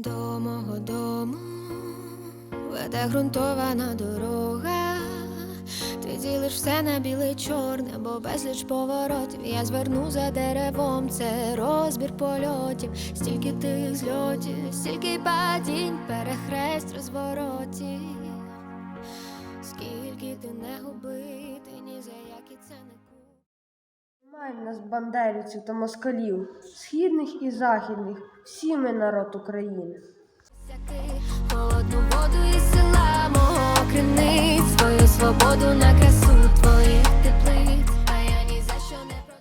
До мого дому веде ґрунтована дорога. Ти ділиш все на біле чорне, бо безліч поворотів. Я зверну за деревом, це розбір польотів, стільки тих зльотів, стільки падінь, перехрест розворотів. Скільки ти не губити, ні за які це не купити. Немає в нас бандерівців та москалів, східних і західних, всі ми народ України. Холодну воду із села мого криниць, свою свободу на красу твоїх теплиць, а я ні за що не про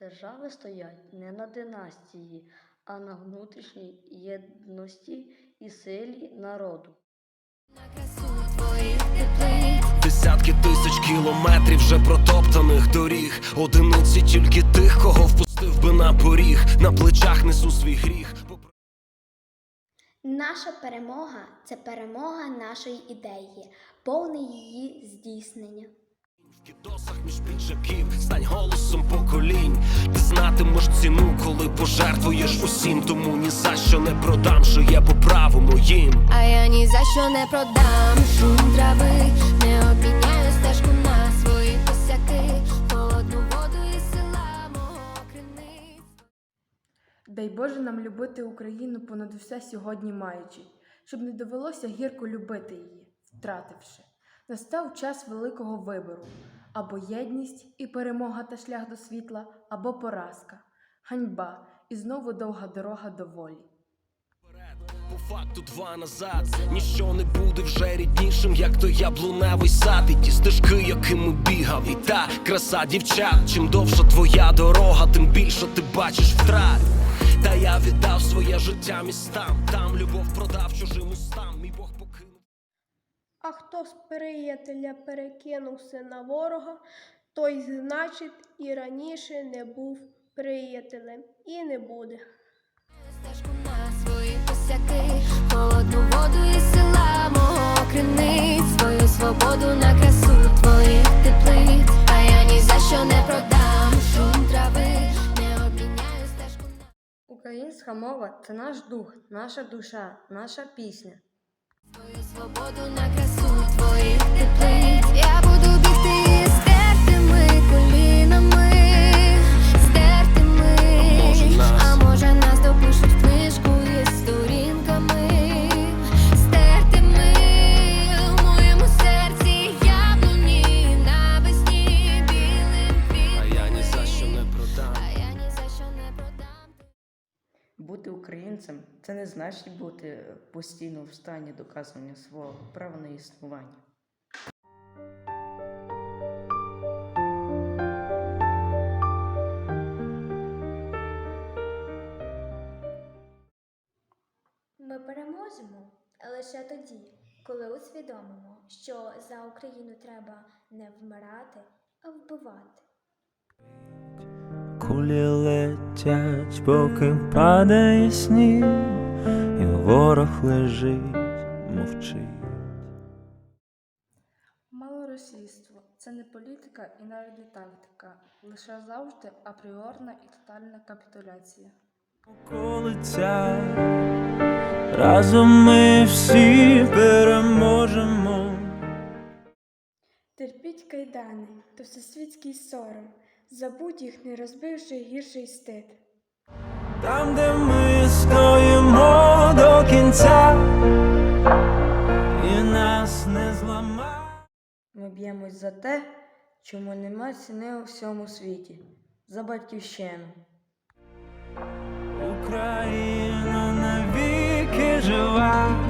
Держави стоять не на династії, а на внутрішній єдності і силі народу. на красу твоїх теплиць. Десятки тисяч кілометрів вже протоптаних доріг. Одиниці тільки тих, кого впустив би на поріг. На плечах несу свій гріх. Наша перемога це перемога нашої ідеї, повне її здійснення. В кідосах між піджаків стань голосом поколінь. Ти знатимеш ціну, коли пожертвуєш усім. Тому ні за що не продам, що є по праву моїм. А я ні за що не продам шум трави, Дай Боже нам любити Україну понад усе сьогодні маючи, щоб не довелося гірко любити її, втративши. Настав час великого вибору або єдність і перемога та шлях до світла, або поразка, ганьба і знову довга дорога до волі. По факту два назад ніщо не буде вже ріднішим, як той яблуневий сад, і ті стежки, якими бігав, і та краса дівчат. Чим довша твоя дорога, тим більше ти бачиш втрат. Та я віддав своє життя містам, там любов продав чужим устам, мій Бог покинув. А хто з приятеля перекинувся на ворога, той, значить, і раніше не був приятелем. І не буде. Стежку на свої косяки, холодну воду із села мого криниць, свою свободу на красу твоїх теплиць, а я ні за що не продам Українська мова це наш дух, наша душа, наша пісня. свою свободу на красу твоїх теплиць. Українцем це не значить бути постійно в стані доказування свого права на існування. Ми переможемо лише тоді, коли усвідомимо, що за Україну треба не вмирати, а вбивати. Кулі летять, поки падає сніг, і ворог лежить, мовчить. Малоросійство це не політика і навіть не тактика, лише завжди апріорна і тотальна капітуляція. Околиця, разом ми всі переможемо. Терпіть кайдани, то всесвітський сором, забудь їх, не розбивши гірший стид. Там, де ми стоїмо до кінця, і нас не зламає. Ми б'ємось за те, чому нема ціни у всьому світі, за батьківщину. Україна навіки жива.